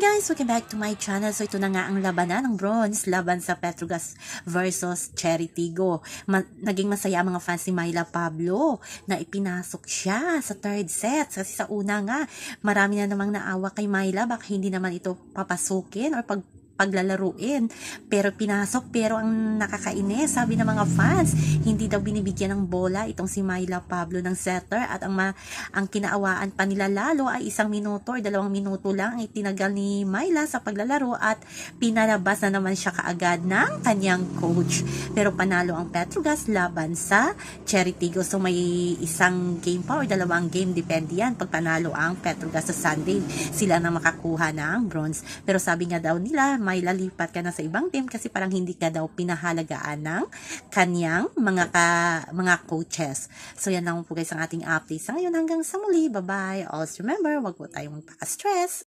guys! Welcome back to my channel. So ito na nga ang labanan ng bronze laban sa Petrogas versus Cherry Tigo. Ma- naging masaya mga fans ni Myla Pablo na ipinasok siya sa third set. Kasi sa una nga, marami na namang naawa kay Myla. Baka hindi naman ito papasukin or pag paglalaruin. Pero pinasok, pero ang nakakainis, sabi ng mga fans, hindi daw binibigyan ng bola itong si Myla Pablo ng setter at ang, ma- ang kinaawaan pa nila lalo ay isang minuto or dalawang minuto lang ay tinagal ni Myla sa paglalaro at pinalabas na naman siya kaagad ng kanyang coach. Pero panalo ang Petrogas laban sa Cherry Tigo. So may isang game pa or dalawang game, depende yan. Pag panalo ang Petrogas sa Sunday, sila na makakuha ng bronze. Pero sabi nga daw nila, may lalipat ka na sa ibang team kasi parang hindi ka daw pinahalagaan ng kanyang mga ka, mga coaches. So yan lang po guys ang ating update sa ngayon hanggang sa muli. Bye-bye. Always remember, wag po tayong magpaka-stress.